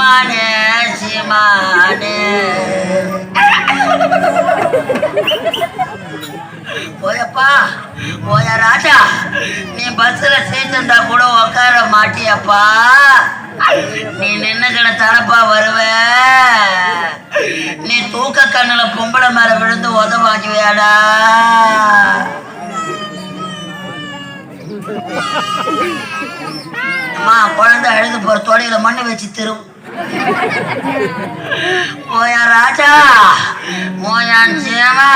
சீமானே சீமானே. ஓயப்பா போய ராஜா நீ பஸ்ல சேர்ந்துருந்தா கூட உட்கார மாட்டியப்பா. நீ நின்னுக்கிட தரப்பா வருவ. நீ தூக்க கண்ணுல பொம்பளை மேல விழுந்து உதவாக்குவியாடா. அம்மா குழந்தை அழுது போற தொடையில மண்ணு வச்சு திரும்ப ஓயா ராஜா ஓயான் சேமா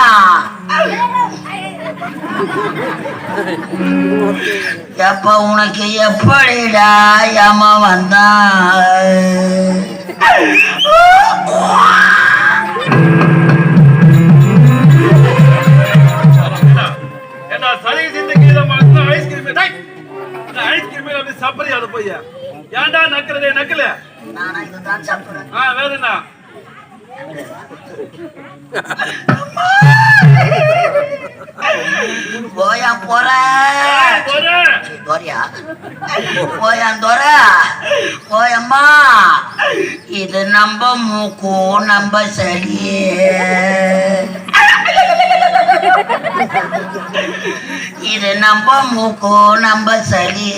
எப்ப உனக்கு எப்படிடா ஏமா வந்தான் என்ன சரி சிந்து இதை ஐஸ்கிரீம் டேய் இந்த ஐஸ்கிரீம் அப்படி சாப்பிடுறியா அது போய்? ஏன்டா நக்கல? சாப்பிடுறேன். ஆ வேற என்ன? போயா போற. போறியா? போயான் தோற. போயம்மா. இது நம்ம மூக்கு நம்ம சளி. இது நம்ம மூக்கு நம்ம சளி.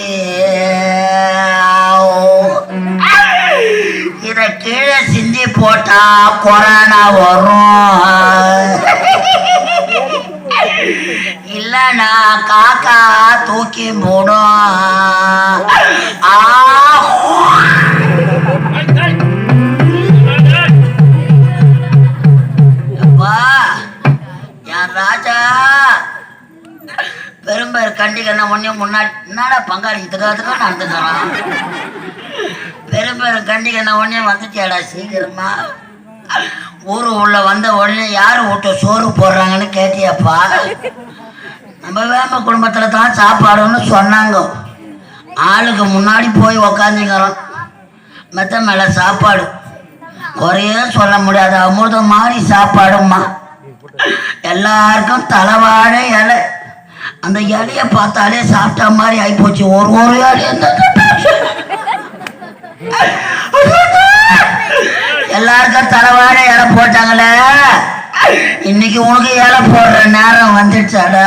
இத கீழே சிந்தி போட்டா கொரோனா வரும். இல்லனா காக்கா தூக்கி போடும் ஆ பெரும்பேர் உடனே முன்னாடி என்னடா பங்காளி இதுக்காக நடந்துக்கிறான் பெரும்பேர் கண்டிகன உடனே வந்துட்டியாடா சீக்கிரமா? ஊரு உள்ள வந்த உடனே யாரு வீட்டு சோறு போடுறாங்கன்னு கேட்டியாப்பா? நம்ம வேம்ப குடும்பத்துல தான் சாப்பாடுன்னு சொன்னாங்க. ஆளுக்கு முன்னாடி போய் உக்காந்துக்கிறோம் மெத்த மேல சாப்பாடு. குறையே சொல்ல முடியாது. அமிர்தம் மாதிரி சாப்பாடும்மா. எல்லாருக்கும் தலைவாழை இலை. அந்த இலைய பார்த்தாலே சாப்பிட்ட மாதிரி ஆயிப்போச்சு. ஒரு ஒரு எல்லாருக்கும் தரவாட இலை போட்டாங்களே. இன்னைக்கு உனக்கு இலை போடுற நேரம் வந்துடுச்சாடா.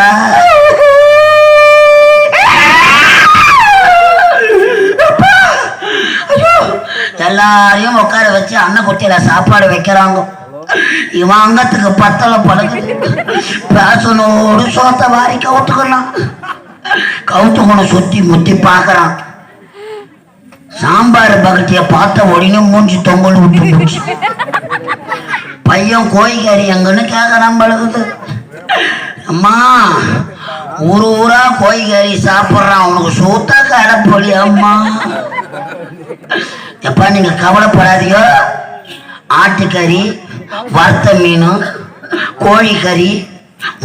எல்லாரையும் உட்கார வச்சு அன்ன குட்டியில சாப்பாடு வைக்கிறாங்க. இவன் அங்கத்துக்கு பத்தல பழகுது பேசனோடு சோத்த வாரி கவுத்துக்கலாம் கவுத்துக்கணும் சுத்தி முத்தி பார்க்கறான். சாம்பார் பக்கத்திய பார்த்த உடனே மூஞ்சி தொங்கல் விட்டு போச்சு. பையன் கோழிக்கறி எங்கன்னு கேட்கறான் பழகுது. அம்மா ஊரு ஊரா கோழிக்கறி சாப்பிட்றான். உனக்கு சூத்தா கடப்பொழி அம்மா. எப்பா நீங்க கவலைப்படாதீங்க. ஆட்டுக்கறி வறுத்த மீன் கோழிக்கறி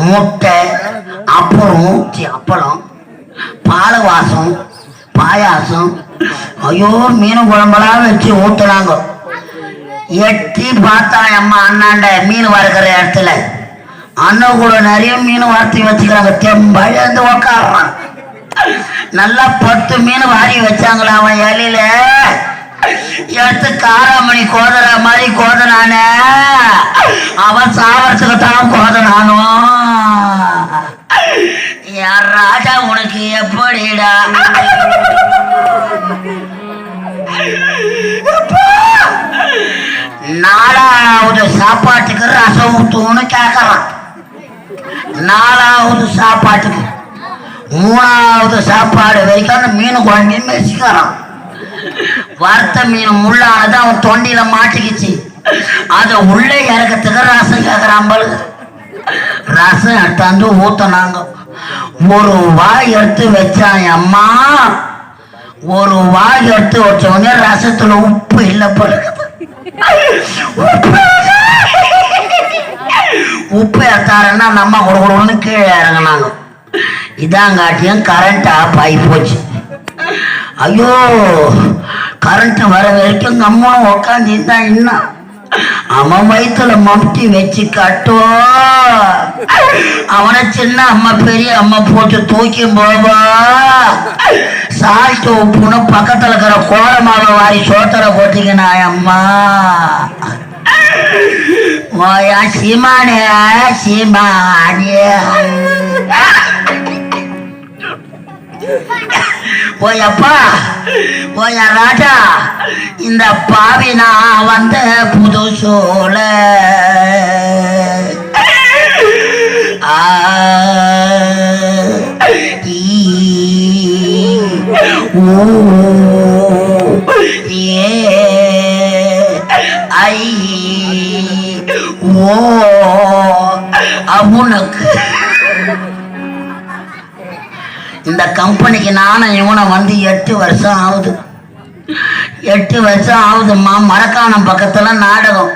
முட்டை அப்புறம் அப்பளம் பால் வாசம் பாயாசம். ஐயோ மீன் குழம்பெல்லாம் வச்சு ஊத்துனாங்க. எட்டி பார்த்தா அம்மா அண்ணாண்ட மீன் வறுக்கிற இடத்துல. அண்ணன் கூட நிறைய மீன் வறுத்தி வச்சுக்கிறாங்க. தெம்பழந்து உக்காடுறான் நல்லா பத்து மீன் வாரி வச்சாங்களா அவன் இலையில எடுத்து காராமணி கோதற மாதிரி கோதனான. அவன் சாவரத்துக்கு தான் கோதனானோ? யார் ராஜா உனக்கு எப்படிடா? நாலாவது சாப்பாட்டுக்கு ரசம் ஊத்துன்னு கேட்கறான் நாலாவது சாப்பாட்டுக்கு. மூணாவது சாப்பாடு வரைக்கும் அந்த மீன் குழம்பையும் மெசிக்கிறான் வறுத்த மீன் முள்ளானது அவன் தொண்டியில மாட்டிக்கிச்சு. அதை உள்ளே இறக்கத்துக்கு ரசம் கேட்கறான் பழுகு ரசம் எடுத்தாந்து ஊத்தினாங்க. ஒரு வாய் எடுத்து வச்சான் அம்மா ஒரு வாய் எடுத்து வச்ச ரசத்துல உப்பு இல்லை பழுகுது உப்பு எடுத்தாருன்னா நம்ம கொடுக்கணும்னு கீழே இறங்கினாங்க. இதாங்காட்டியும் கரண்ட் ஆஃப் ஆகி போச்சு. ஐயோ கரண்ட் வர வரைக்கும் நம்மளும் உக்காந்து இன்னும் அவன் வயிற்றுல மம்டி வச்சு கட்டோ அவனை சின்ன அம்மா பெரிய அம்மா போட்டு தூக்கி போவா. சால்ட்டு உப்புன்னு பக்கத்துல இருக்கிற கோலமாக வாரி சோத்தரை போட்டீங்கன்னா அம்மா. ஓயா சீமானே சீமானே. போயப்பா ஓயா ராஜா இந்த பாவி நான் வந்த புது சோழ. ஆ, ஏ, ஐ, ஓ அவுனுக்கு கம்பெனிக்கு நானும் இவனை வந்து எட்டு வருஷம் ஆகுது. எட்டு வருஷம் ஆகுதும்மா. மரக்காணம் பக்கத்தில் நாடகம்.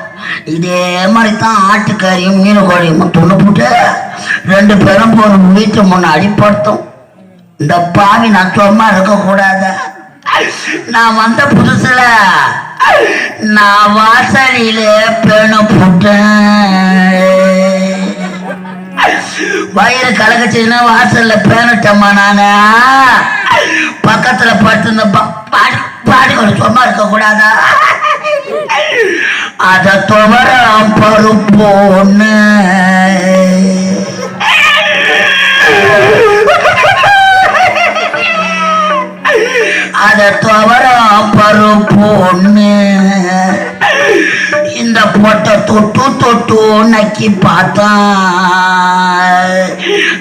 இதே மாதிரி தான் ஆட்டுக்கறியும் மீன் கோழியும் துண்டு போட்டு ரெண்டு பேரும் ஒரு வீட்டு முன்னாடி படுத்தோம். இந்த பாவி நத்துவமாக இருக்கக்கூடாது. இருக்கக்கூடாத நான் வந்த புதுசுல நான் வாசலில பேண போட்டேன். வயிறு கலக்கச்சுன்னா வாசல்ல பேனட்டம்மா நாங்க. பக்கத்துல படுத்து பாடி பாடி ஒரு சும்மா இருக்க கூடாதா? அத துவரம் பருப்பு ஒண்ணு அத துவரம் பருப்பு ஒண்ணு தொட்டு தொட்டு நக்கி பார்த்தான்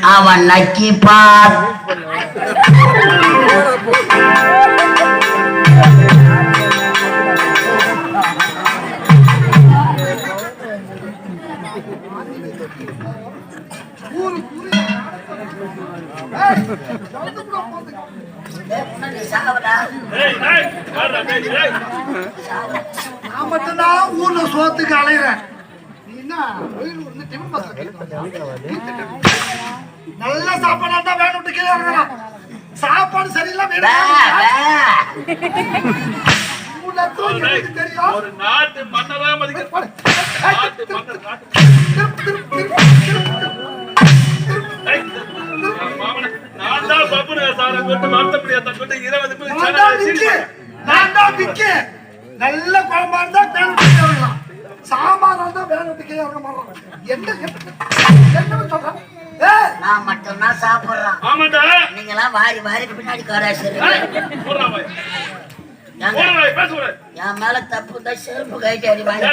அவன் நக்கி பார் ஏய், நான் மட்டும்தான் ஊர்ல சோத்துக்கு அலையிறேன்? நல்ல சாப்பாடா தான் வேணும்ட்டு கீழே இறங்குறான் சாப்பாடு சரியில்லை வே, வேணும் வே. மூணு லட்சம் எனக்கு தெரியும். ஒரு நாட்டு மன்னரா மதிக்க நான் தான் பப்புனு சாரை கொண்டு மறுத்தபடியா தன் கொண்டு இருபது நான் தான் விக்கி. நல்ல குழம்பா இருந்தா வேணுட்டுக்கே வரலாம் சாம்பார் இருந்தா வேணுட்டுக்கே வர மாட்டோம் என்ன என்ன என்ன சொல்றேன் ஏய் நான் மட்டும்தான் சாப்பிடுறேன். ஆமாண்டா. நீங்களாம் வாரி வாரி பின்னாடி விடு. என் மேல தப்பு தான் செருப்பு கைட்டு அடி வாங்கி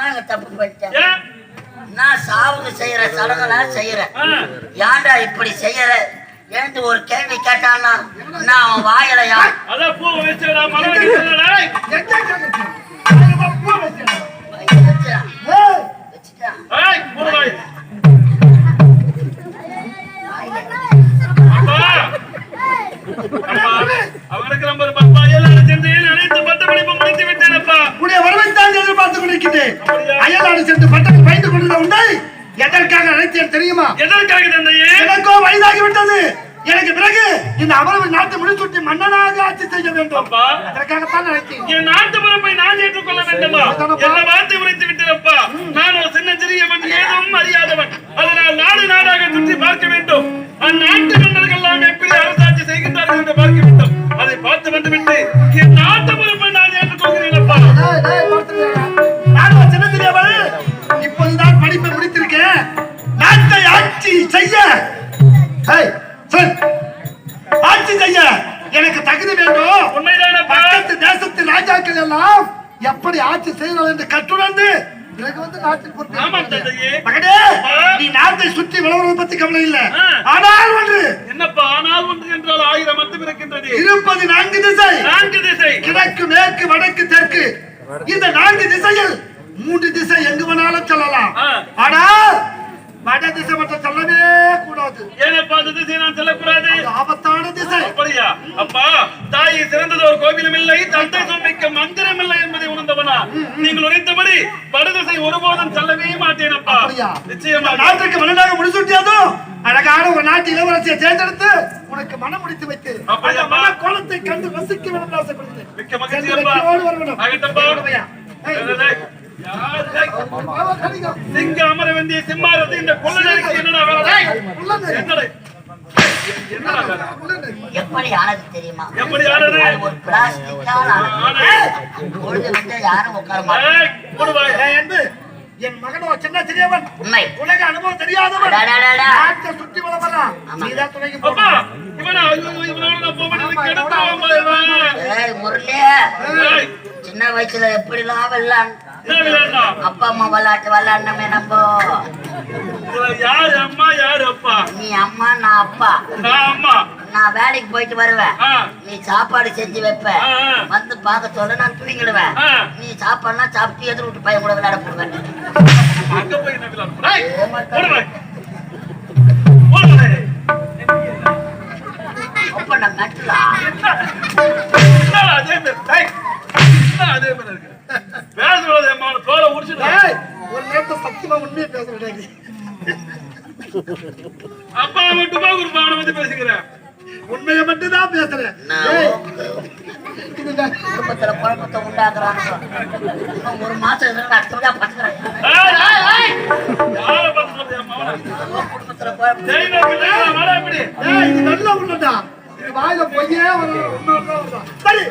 நாங்க தப்பு பண்ணிட்டேன். நான் சாவுக்கு செய்யற சடங்கெல்லாம் செய்யறேன். ஏன்டா இப்படி செய்யற? என்று ஒரு கேள்வி கேட்டான்னா நான் அவன் வாயில யா அதான் பூ வச்சுடா மரம் வைக்கிறடா எங்க கேக்குறது? அதுக்கு தான் பூ வைக்கிறேன். வாயில வச்சுட்டான். ஏய் வச்சுட்டான். ஏய் போடு வாய் வாயில. அப்பா அப்பா அவனுக்கு நம்ம பப்பா எல்லாரும் சேர்ந்து அனைத்து பத்து படிப்பு முடித்து விட்டேனப்பா உன்னுடைய வரவைத்தான் எதிர்பார்த்து கொண்டிருக்கிறேன் அயல்நாடு சென்று பட்டத்தை பயந்து கொண்டிருந்த உண்டை எதற்காக அழைத்தேன் தெரியுமா எதற்காக தந்தையே எனக்கோ வயதாகி விட்டது எனக்கு பிறகு இந்த அமரவு நாட்டு முடிசூட்டி மன்னனாக ஆட்சி செய்ய வேண்டும். அப்பா. அதற்காகத்தான் அழைத்தேன் என் நாட்டு பொறுப்பை நான் ஏற்றுக்கொள்ள வேண்டுமா? என்ன வார்த்தை உரைத்து விட்டேனப்பா? நான் ஒரு சின்ன சிறியவன் ஏதும் அறியாதவன். அதனால் நாடு நாடாக சுற்றி பார்க்க வேண்டும். அந்நாட்டு ஆட்சி செய்யணும் என்று கற்றுணர்ந்து பிறகு வந்து நாட்டில் ஆமாம் பொறுப்பு தந்தையே. மகனே நீ நாட்டை சுற்றி விளம்பரம் பத்தி கவலை இல்ல. ஆ. ஆனால் ஒன்று. என்னப்பா ஆனால் ஒன்று என்றால் ஆயிரம் அர்த்தம் இருக்கின்றது இருப்பது நான்கு திசை. நான்கு திசை. கிழக்கு மேற்கு வடக்கு தெற்கு. இந்த நான்கு திசையில் மூன்று திசை எங்கு வேணாலும் செல்லலாம். ஆனால் வட திசை மட்டும் செல்லவே கூடாது. ஏனப்பா அந்த திசை நான் செல்லக்கூடாது? ஆபத்தான திசை. அப்படியா? அப்பா தாயை சிறந்தது ஒரு கோவிலும் உரைத்தபடி வடதிசை ஒருபோதும் செல்லவே மாட்டேன் அப்பா நிச்சயமா. நாட்டுக்கு மன்னனாக முடிசூட்டியதும் அழகான ஒரு நாட்டு இளவரசியை தேர்ந்தெடுத்து உனக்கு மனம் முடித்து வைத்து? அந்த மன கோலத்தை கண்டு ரசிக்க வேண்டும் ஆசைப்படுகிறேன். மிக்க மகிழ்ச்சி அப்பா. சிங்க அமர வேண்டிய சிம்மாரத்தை இந்த கொள்ளனருக்கு என்னடா வேலை. என்னடா. எப்படி ஆனது தெரியுமா? எப்படி ஆனது? ஒரு பிளாஸ்டிக்கால் ஆனது. ஆனது. பொழுது விட்டு யாரும் உட்கார மாட்டாங்க. போடுவாய். ஏய், அன்பு, என் மகனோ சின்ன சிறியவன் உண்மை. உலக அனுபவம் தெரியாதவன். நீதான் துணைக்கு சின்ன வயசுல விளையாடுறா? அப்பா அம்மா விளையாட்டு விளையாடணுமே நம்ம. யாரு அம்மா? யாரு அப்பா? நீ அம்மா நான் அப்பா. நான் அம்மா. நான் வேலைக்கு போயிட்டு வருவேன். நீ சாப்பாடு செஞ்சு வைப்ப. வந்து பார்க்க சொல்ல நான் தூங்கிடுவேன். நீ சாப்பாடுனா சாப்பிட்டு எதிர் விட்டு பையன் கூட விளையாட போடுவேன். சத்தியமா உண்மையை பேச விடாது அப்பா மட்டுமா ஒரு பாவனை பத்தி பேசுகிறேன் உண்மையை மட்டும் தான் பேசுறேன். குடும்பத்துல குழப்பத்தை உண்டாக்குறாங்க ஒரு மாசம் அடுத்தபடியா பத்துக்கிறேன்? குடும்பத்துல குழப்பம் நல்ல உள்ளடா இது வாயில பொய்யே? சரி